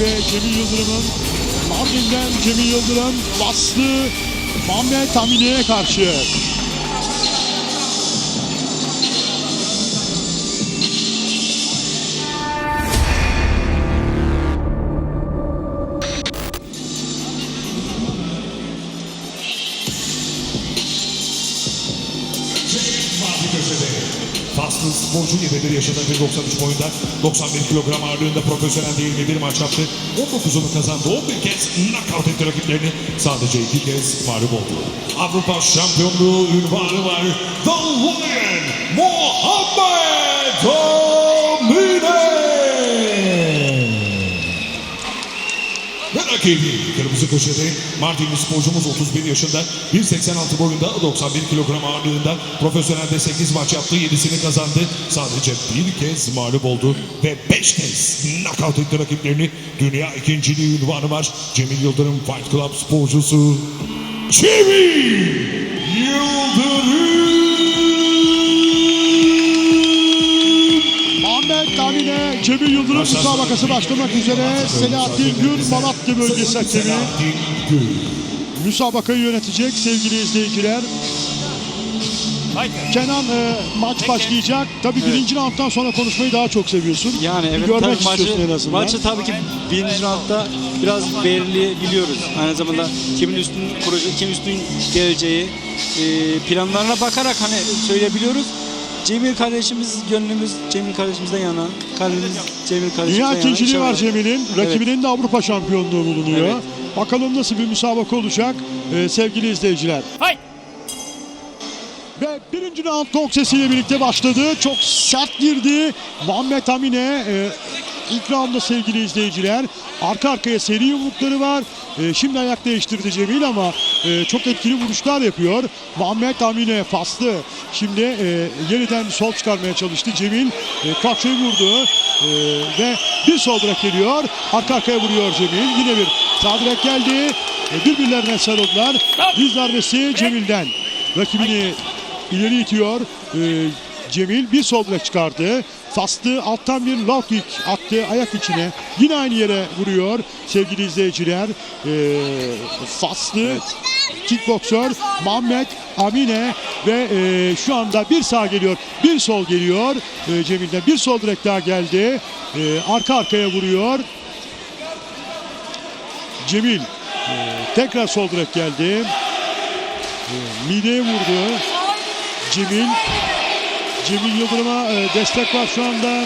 ve Cemil Yıldırım'ın Mardin'den Cemil Yıldırım bastı Muhammed Hamine'ye karşı. Faslı sporcu yededir yaşadığı 1.93 boyunda 91 kilogram ağırlığında profesyonel değil bir maç yaptı. 19'unu kazandı. 11 kez knockout etti rakiplerini. Sadece iki kez mağlup oldu. Avrupa şampiyonluğu ünvanı var. The Lion Muhammed Rakibi kırmızı köşede Mardinli sporcumuz 31 yaşında 1.86 boyunda 91 kilogram ağırlığında profesyonelde 8 maç yaptı 7'sini kazandı. Sadece bir kez mağlup oldu ve 5 kez knockout etti rakiplerini. Dünya ikinciliği ünvanı var. Cemil Yıldırım Fight Club sporcusu Cemil Yıldırım. Hamine Cemil Yıldırım müsabakası başlamak üzere Selahattin Gül Malatya bölgesi hakemi müsabakayı yönetecek sevgili izleyiciler. Kenan e, maç başlayacak. Tabii birinci rounddan sonra konuşmayı daha çok seviyorsun. Yani evet görmek tabii maçı, en azından. maçı tabii ki birinci roundda biraz belirleyebiliyoruz. Aynı zamanda kimin üstün kuracak, kim üstün geleceği e, planlarına bakarak hani söyleyebiliyoruz. Cemil kardeşimiz gönlümüz Cemil kardeşimizden yana. Kalbimiz Cemil kardeşimizden Dünya yana. ikinciliği var. Cemil'in. Rakibinin de Avrupa şampiyonluğu bulunuyor. Evet. Bakalım nasıl bir müsabaka olacak e, sevgili izleyiciler. Ve birinci round tok sesiyle birlikte başladı. Çok sert girdi. Muhammed Amine e, ilk roundda sevgili izleyiciler. Arka arkaya seri yumrukları var. E, şimdi ayak değiştirdi Cemil ama e, çok etkili vuruşlar yapıyor. Muhammed Amine faslı. Şimdi e, yeniden sol çıkarmaya çalıştı. Cemil e, kalçayı vurdu. E, ve bir sol direk geliyor. Arka arkaya vuruyor Cemil. Yine bir sağ direk geldi. E, birbirlerine sarıldılar. Diz darbesi Cemil'den. Rakibini ileri itiyor. Ee, Cemil bir sol direk çıkardı. Faslı alttan bir low kick attı ayak içine. Yine aynı yere vuruyor sevgili izleyiciler. Ee, Faslı kickboksör Muhammed Amine ve e, şu anda bir sağ geliyor bir sol geliyor. E, Cemil'den bir sol direkt daha geldi. E, arka arkaya vuruyor. Cemil e, tekrar sol direkt geldi. E, mideye vurdu. Cemil Cemil Yıldırım'a e, destek var şu anda.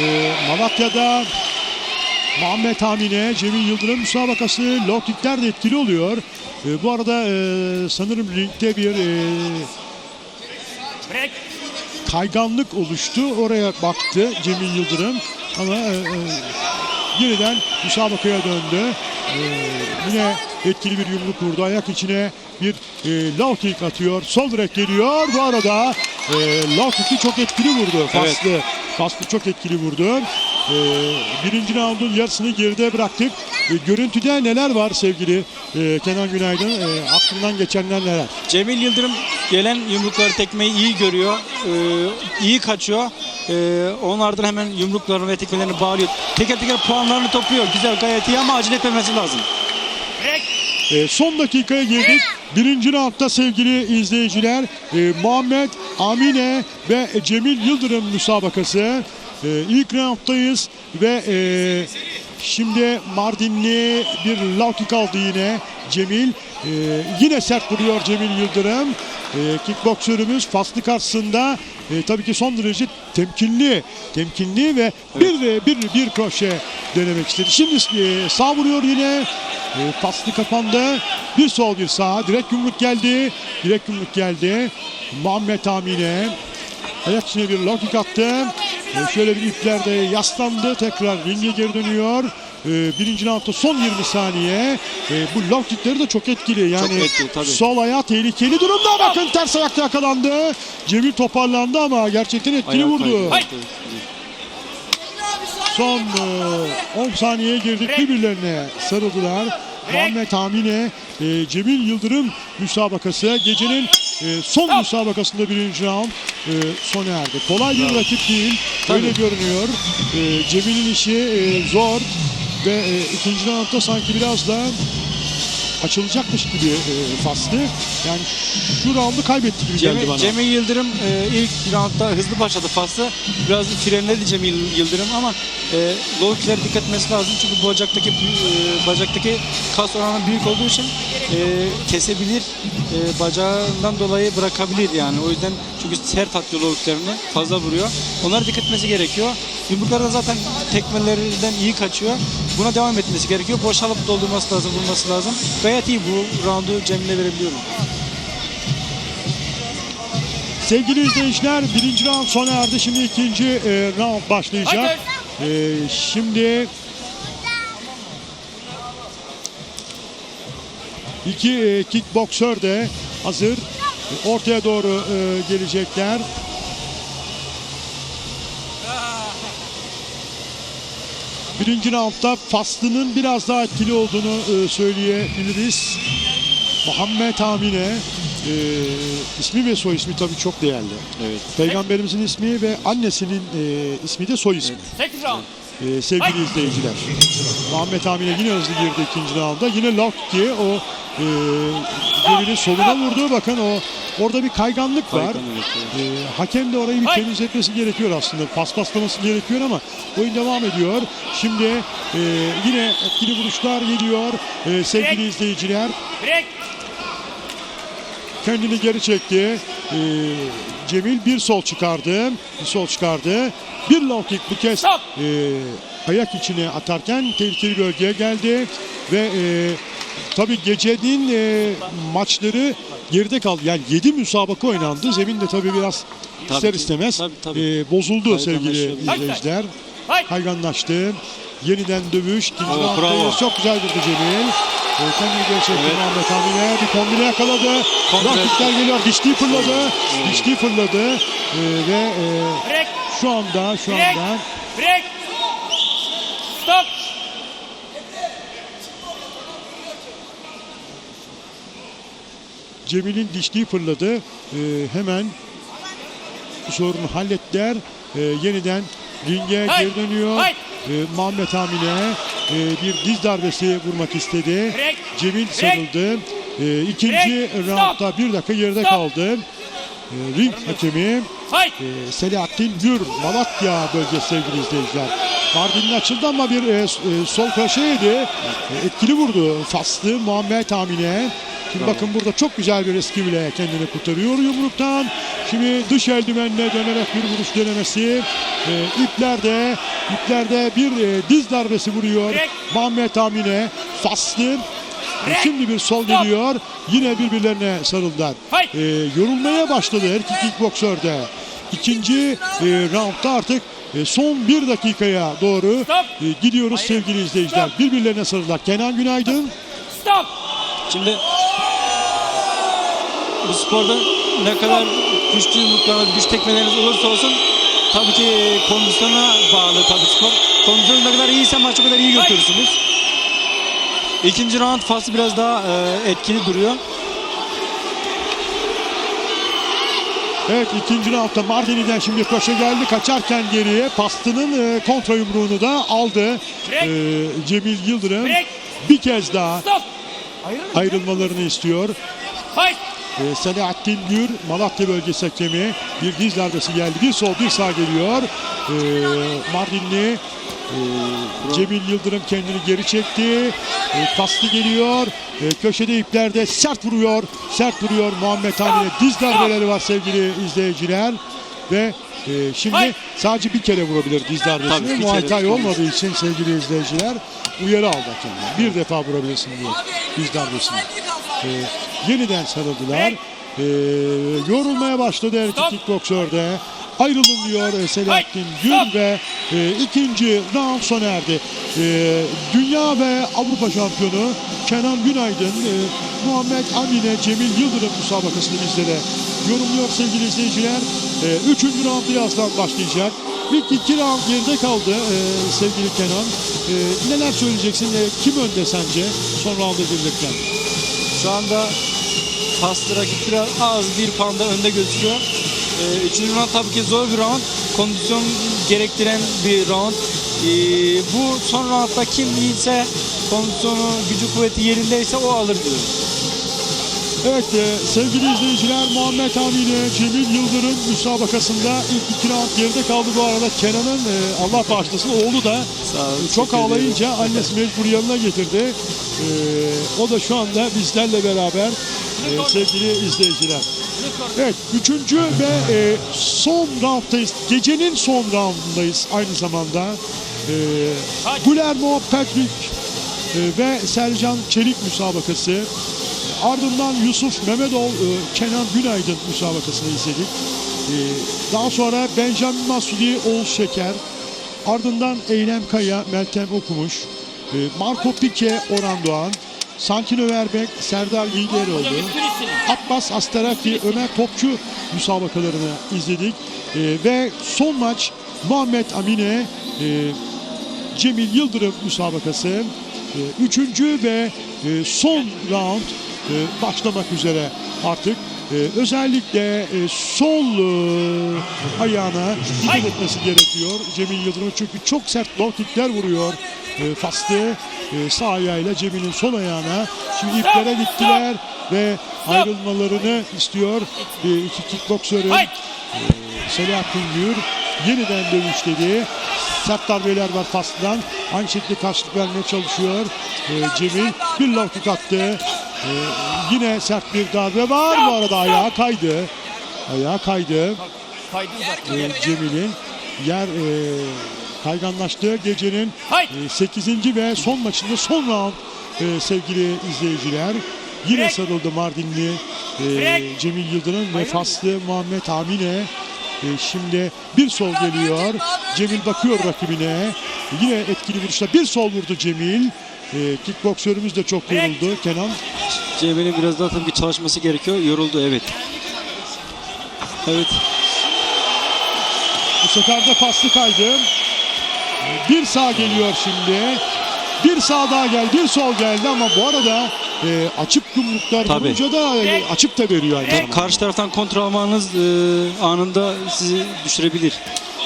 E, Malatya'da Muhammed Hamine, Cemil Yıldırım müsabakası low kickler de etkili oluyor. E, bu arada e, sanırım ringde bir e, kayganlık oluştu. Oraya baktı Cemil Yıldırım ama e, e, yeniden müsabakaya döndü. E, yine etkili bir yumruk vurdu. Ayak içine bir e, kick atıyor. Sol direk geliyor. Bu arada e, low kick'i çok etkili vurdu. Faslı. Faslı çok etkili vurdu. E, birinci roundun yarısını geride bıraktık. E, görüntüde neler var sevgili e, Kenan Günaydın? E, aklından geçenler neler? Cemil Yıldırım gelen yumrukları tekmeyi iyi görüyor. e, iyi kaçıyor. E, onun ardından hemen yumruklarını ve tekmelerini bağlıyor. Teker teker puanlarını topluyor. Güzel gayet iyi ama acele etmemesi lazım. E, son dakikaya girdik. Birinci roundda sevgili izleyiciler e, Muhammed Amine ve Cemil Yıldırım müsabakası. E, ilk rounddayız ve e, şimdi Mardinli bir low kick aldı yine Cemil. E, yine sert vuruyor Cemil Yıldırım. E, kickboksörümüz faslı karşısında e, tabii ki son derece temkinli, temkinli ve bir bir bir kroşe denemek istedi. Şimdi e, sağ vuruyor yine. E, paslı kapandı. Bir sol bir sağ. Direkt yumruk geldi. Direkt yumruk geldi. Muhammed Amine. Ayak içine bir low kick attı. E, şöyle bir iplerde yaslandı. Tekrar ringe geri dönüyor. E, birinci roundda son 20 saniye. E, bu low kickleri de çok etkili. Yani etkili, tabii. sol ayağı tehlikeli durumda. Bakın ters ayakta yakalandı. Cemil toparlandı ama gerçekten etkili Ayağı vurdu. kaydı. Son e, 10 saniyeye girdik birbirlerine sarıldılar. Muhammed Amine, e, Cemil Yıldırım müsabakası gecenin e, son müsabakasında birinci round e, sona erdi. Kolay bir rakip değil, öyle görünüyor. E, Cemil'in işi e, zor ve e, ikinci roundda sanki biraz da açılacakmış gibi e, faslı. Yani şu roundu kaybetti gibi geldi Cemil, bana. Cemil Yıldırım e, ilk roundda hızlı başladı faslı. Biraz frenledi Cemil Yıldırım ama e, low kick'lere dikkat etmesi lazım. Çünkü bacaktaki e, bacaktaki kas oranı büyük olduğu için e, kesebilir. E, bacağından dolayı bırakabilir yani. O yüzden çünkü sert atıyor low kick'lerini. Fazla vuruyor. Onlara dikkat etmesi gerekiyor. Yumrukları da zaten tekmelerinden iyi kaçıyor. Buna devam etmesi gerekiyor. Boşalıp doldurması lazım, vurması lazım. Gayet iyi bu roundu Cemil'e verebiliyorum. Sevgili izleyiciler birinci round sona erdi. Şimdi ikinci e, round başlayacak. E, şimdi iki e, kickboksör de hazır. E, Ortaya doğru e, gelecekler. Birinci roundda Faslı'nın biraz daha etkili olduğunu e, söyleyebiliriz. Muhammed Amine e, ismi ve soy ismi tabii çok değerli. Evet. Peygamberimizin ismi ve annesinin e, ismi de soy ismi. Second round. E, sevgili izleyiciler. Muhammed Amine yine hızlı girdi ikinci rounda. Yine lock ki o e, Cemil'in soluna vurdu. Bakın o orada bir kayganlık var. Evet. E, hakem de orayı bir Hayır. temizletmesi gerekiyor aslında. Paspaslaması gerekiyor ama oyun devam ediyor. Şimdi e, yine etkili vuruşlar geliyor e, sevgili Direkt. izleyiciler. Break. Kendini geri çekti. Ee, Cemil bir sol çıkardı. Bir sol çıkardı. Bir low kick bu kez e, ayak içine atarken tehlikeli bölgeye geldi. Ve e, tabii gecenin e, maçları geride kaldı. Yani 7 müsabaka oynandı. Zemin de tabii biraz Tabii ister ki. istemez Tabii, tabii. e, bozuldu sevgili izleyiciler. Hayır. Yeniden dövüş. İkinci roundda bravo. çok güzel vurdu Cemil. E, kendini geri çekti Evet. Muhammed Amine. Bir kombine yakaladı. Rakipler geliyor. Dişliği fırladı. Dişliği fırladı. E, ve e, Break. şu anda şu Break. anda Break. Stop. Cemil'in dişliği fırladı. E, hemen sorunu hallettiler. E, yeniden ringe geri dönüyor. Hayır. E, Muhammed Amine e, bir diz darbesi vurmak istedi. Break. Cemil sarıldı. E, ikinci roundda bir dakika geride Stop. kaldı. E, ring hakemi e, Selahattin Gür, Malatya bölgesi sevgili izleyiciler. Mardin'in açıldı ama bir e, e, sol köşe yedi. E, etkili vurdu. Faslı Muhammed Amine. Şimdi bakın burada çok güzel bir eskivle kendini kurtarıyor yumruktan. Şimdi dış eldivenle dönerek bir vuruş denemesi. E, iplerde, iplerde bir e, diz darbesi vuruyor. Muhammed Amine. Faslı. E, Direkt. Şimdi bir sol geliyor. Yine birbirlerine sarıldılar. Hayır. E, yorulmaya başladı her iki kickboksör de. İkinci e, roundda artık e, son bir dakikaya doğru e, gidiyoruz sevgili izleyiciler. Stop. Birbirlerine sarıldılar. Kenan Günaydın. Stop. Şimdi bu sporda ne kadar güçlü yumruklarınız, güç tekmeleriniz olursa olsun tabii ki kondisyona bağlı tabii spor. Kondisyon ne kadar iyiyse maçı o kadar iyi götürürsünüz. İkinci round faslı biraz daha e, etkili duruyor. Evet ikinci roundda Mardini'den şimdi koşa geldi. Kaçarken geriye Pastı'nın e, kontra yumruğunu da aldı. E, Cemil Yıldırım Break. bir kez daha Stop ayrılmalarını istiyor. Hayır. Ee, Selahattin Gür Malatya bölgesi hakemi bir diz darbesi geldi. Bir sol bir sağ geliyor. Ee, Mardinli e, Cemil Yıldırım kendini geri çekti. Ee, e, paslı geliyor. E, köşede iplerde sert vuruyor. Sert vuruyor Muhammed Hani'ye. Diz darbeleri var sevgili izleyiciler. Ve e, şimdi sadece bir kere vurabilir diz darbesini. Muay olmadığı için sevgili izleyiciler uyarı aldı. Kendine. Bir defa vurabilirsin diyor. 8 darbesini. E, yeniden sarıldılar. E, yorulmaya başladı her iki kickboksörde. Ayrılın diyor e, Selahattin Gül ve e, ikinci round sona erdi. E, dünya ve Avrupa şampiyonu Kenan Günaydın, e, Muhammed Amine Cemil Yıldırım müsabakasını bizlere yorumluyor sevgili izleyiciler. E, üçüncü round birazdan başlayacak. İlk iki round geride kaldı e, sevgili Kenan. E, neler söyleyeceksin? E, kim önde sence son rounda girecekler? Şu anda faslı rakip biraz az bir panda önde gözüküyor. Ee, üçüncü round tabii ki zor bir round. Kondisyon gerektiren bir round. Ee, bu son roundda kim iyiyse kondisyonu, gücü, kuvveti yerindeyse o alır diyorum. Evet e, sevgili izleyiciler Muhammed Amine Cemil Yıldırım müsabakasında ilk iki round geride kaldı bu arada Kenan'ın e, Allah bağışlasın oğlu da olun, çok ağlayınca annesi mecbur yanına getirdi. E, o da şu anda bizlerle beraber e, sevgili izleyiciler. Evet üçüncü ve e, son rounddayız. Gecenin son roundundayız aynı zamanda. E, Guillermo Patrick e, ve Sercan Çelik müsabakası. Ardından Yusuf Mehmetov, e, Kenan Günaydın müsabakasını izledik. E, Daha sonra Benjamin Masudi, Oğuz Şeker. Ardından Eylem Kaya, Meltem Okumuş. e, Marco Pike, Orhan Doğan. Sankin Överbek, Serdar Yiğideroğlu. Abbas Astarafi, Ömer Topçu müsabakalarını izledik. Ve son maç Muhammed Amine, Cemil Yıldırım müsabakası. Üçüncü ve son round e, başlamak üzere artık. E, Özellikle e, sol e, ayağına dikkat etmesi gerekiyor Cemil Yıldırım çünkü çok sert low kickler vuruyor e, Faslı e, sağ ayağıyla Cemil'in sol ayağına şimdi iplere gittiler ve ayrılmalarını istiyor e, iki kickboksörün Fight! Selahattin Gür yeniden dövüşledi. Sert darbeler var Faslı'dan. Aynı şekilde karşılık vermeye çalışıyor. Ee, Cemil bir low kick attı. Ee, yine sert bir darbe var. Bu arada ayağa kaydı. Ayağa kaydı. Ee, Cemil'in yer e, kayganlaştı. Gecenin Fight! 8. ve son maçında son round e, sevgili izleyiciler. Yine Direkt. sarıldı Mardinli e. Cemil Yıldırım ve Faslı Muhammed Amine. E, şimdi bir sol geliyor. Cemil bakıyor rakibine. Yine etkili vuruşla bir sol vurdu Cemil. E, kickboksörümüz de çok yoruldu. Kenan Cemil'in biraz daha tabii ki çalışması gerekiyor. Yoruldu evet. Evet. bu sefer de paslı kaydı. Bir sağ geliyor şimdi. Bir sağ daha geldi, bir sol geldi ama bu arada e, açık yumruklar vurunca da e, açık da veriyor aynı zamanda. Karşı taraftan kontrol almanız e, anında sizi düşürebilir.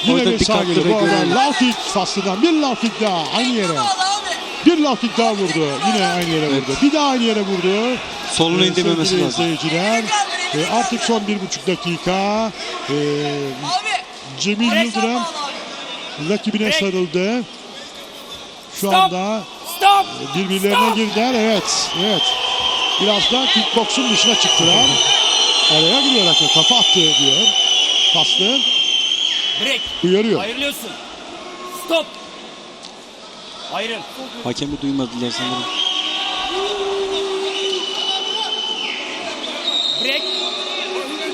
Yine yüzden bir sağ dikkatli geliyor. Bu arada bekleyin. Faslı'dan bir kick daha aynı yere. Bir kick daha vurdu. Yine aynı yere vurdu. Bir daha aynı yere vurdu. Solunu Ee, indirmemesi lazım. izleyiciler. Ee, artık son bir buçuk dakika. Ee, Cemil Yıldırım rakibine sarıldı. Şu Stop. anda Stop! birbirlerine girdiler. Evet, evet. Biraz da kickboksun dışına çıktılar. Araya giriyor rakip. Kafa attı diyor. Paslı Break! uyarıyor. Ayrılıyorsun. Stop! Ayrıl. Hakemi duymadılar sanırım. Break!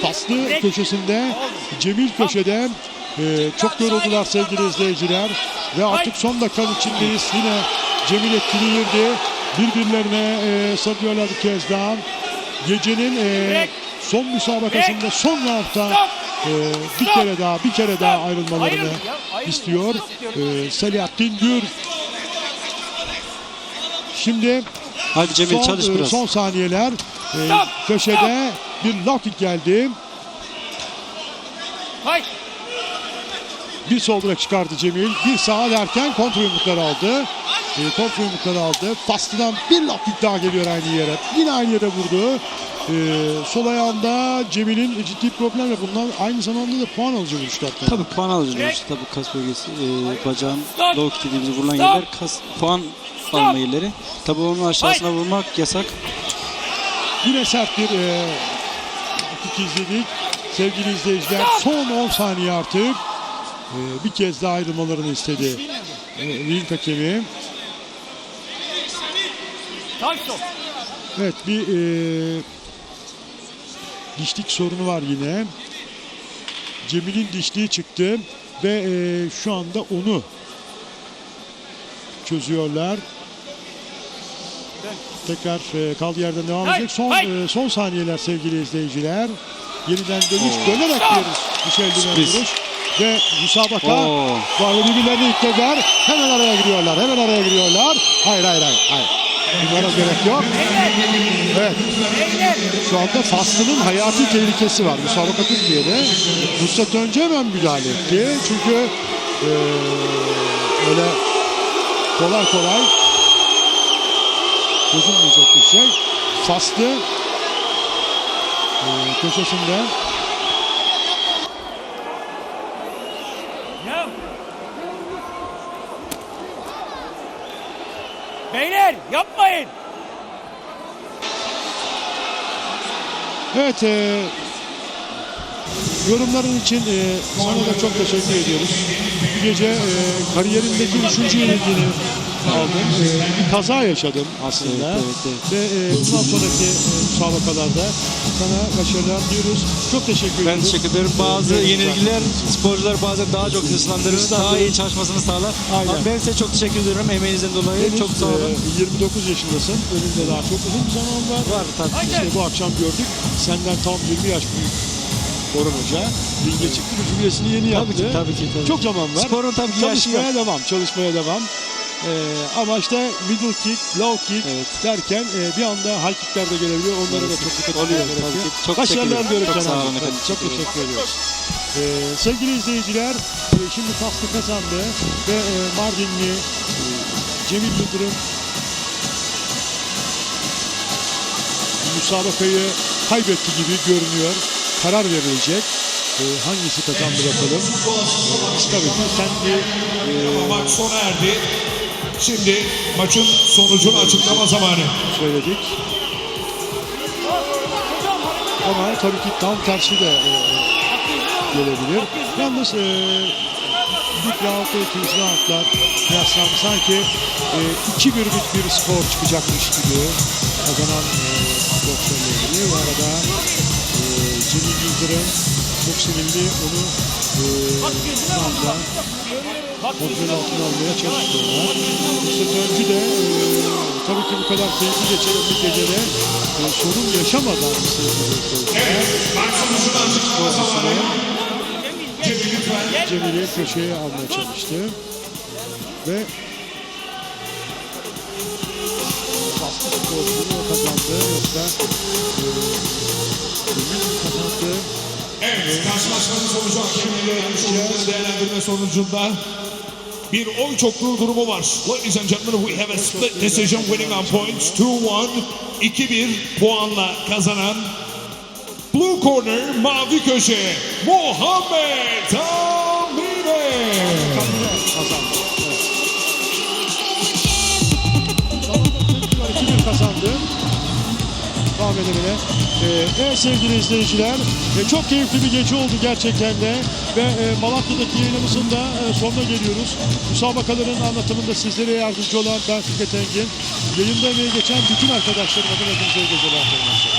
Paslı köşesinde, Cemil köşede e, çok yoruldular sevgili izleyiciler. Ve artık son dakikanın içindeyiz. Yine Cemil etkili girdi. Birbirlerine e, sarıyorlar bir kez daha. Gecenin e, son müsabakasında son roundda e, bir kere daha bir kere daha ayrılmalarını istiyor. E, Selahattin Gür. Şimdi Hadi Cemil son, çalış e, biraz. son saniyeler. E, Stop, köşede bir low kick geldi. Fight! Bir sol çıkardı Cemil. Bir sağa derken kontrol yumrukları aldı. E, kontrol yumrukları aldı. Faslı'dan bir kick daha geliyor aynı yere. Yine aynı yere vurdu. E, sol ayağında Cemil'in ciddi problemle bunlar aynı zamanda da puan alıcı vuruşlar. Tabii puan alıcı işte tabii kas bölgesi, e, bacağın Stop. low kick dediğimiz vurulan Stop. yerler kas, puan alma yerleri. Tabii onun aşağısına vurmak yasak. Yine sert bir e, kick izledik. Sevgili izleyiciler son 10 saniye artık. E, bir kez daha ayrılmalarını istedi. E, ring hakemi. Evet bir e, dişlik sorunu var yine. Cemil'in dişliği çıktı ve e, şu anda onu çözüyorlar. Tekrar e, kaldığı yerden devam edecek. Son e, son saniyeler sevgili izleyiciler. Yeniden dönüş dönerek diyoruz. Michel Dümen Sürpriz. vuruş. Ve müsabaka arada birbirlerini itlediler. Hemen araya giriyorlar. Hemen araya giriyorlar. Hayır hayır hayır. hayır. Bunlara gerek yok. Evet. Şu anda Faslı'nın hayati tehlikesi var. Müsabaka Türkiye'de. Nusret önce hemen müdahale etti. Çünkü eee öyle kolay kolay çözülmeyecek bir şey. Faslı e, köşesinde. Beyler yapmayın. Evet, e, yorumların için e, sana da çok teşekkür ediyoruz. Bu gece e, kariyerindeki üçüncü yenilgini aldın. E, bir kaza yaşadın aslında. Evet, evet, evet. Ve e, bundan sonraki e, müsabakalarda sana başarılar diyoruz. Çok teşekkür Ben ediyoruz. teşekkür ederim. Bazı Evet, yenilgiler sporcular bazen daha çok Hırslandırır. daha iyi çalışmasını sağlar. Aynen. Ama ben size çok teşekkür ediyorum emeğinizden dolayı. Henüz, çok sağ olun. e, 29 yaşındasın. Önünde daha çok uzun bir zaman var. Var tabii. İşte bu akşam gördük. Senden tam 20 yaş büyük Orhan Hoca. Ringe çıktı. Bu cümlesini yeni yaptı. Tabii ki, tabii ki, tabii. Çok zaman var. Sporun tabii ki yaşı çalışmaya yok. devam. Çalışmaya devam. Ee, ama işte middle kick, low kick Evet. derken e, bir anda high kickler de gelebiliyor. Onlara da çok dikkat Oluyor. Çok teşekkür Başarılar ederim. diyorum Çok sağ Hocam. olun efendim. Çok Teşekkür ediyoruz. Ee, sevgili izleyiciler, e, şimdi Faslı kazandı ve e, Mardinli e, Cemil Yıldırım müsabakayı kaybetti gibi görünüyor. Karar verilecek. Ee, hangisi kazandı bakalım. Tabii ki kendi e, Ama maç sona erdi. Şimdi maçın sonucunu açıklama zamanı. söyledik. Ama tabii ki tam tersi de e, gelebilir. Yalnız e, ilk round ve ikinci roundlar kıyaslandı. Sanki e, iki birlik bir skor çıkacakmış gibi kazanan e, boksörle ilgili. Bu arada e, Cemil Yıldırım çok sinirli onu e, şu anda kontrol altına almaya çalışıyorlar. Kadar keyifli geçen gecede e, sorun yaşamadan zamanı. Cemil'i köşeye almaya çalıştı. Ve baskı o kazandı. Yoksa Cemil mi kazandı. Evet, karşılaşmanın sonucu hakemliğe değerlendirme sonucunda bir oy çokluğu durumu var. Ladies and gentlemen, we have a split decision winning on points 2-1. 2-1 puanla kazanan Blue Corner Mavi Köşe Muhammed Amine. kazandı. Evet. 2-1 kazandı. Devam edemine. Ee, evet sevgili izleyiciler, e, çok keyifli bir gece oldu gerçekten de ve e, Malatya'daki yayınımızın da e, sonuna geliyoruz. Müsabakaların anlatımında sizlere yardımcı olan ben Fikret Engin. Yayında emeği geçen bütün arkadaşlarım adına hepinize iyi geceler.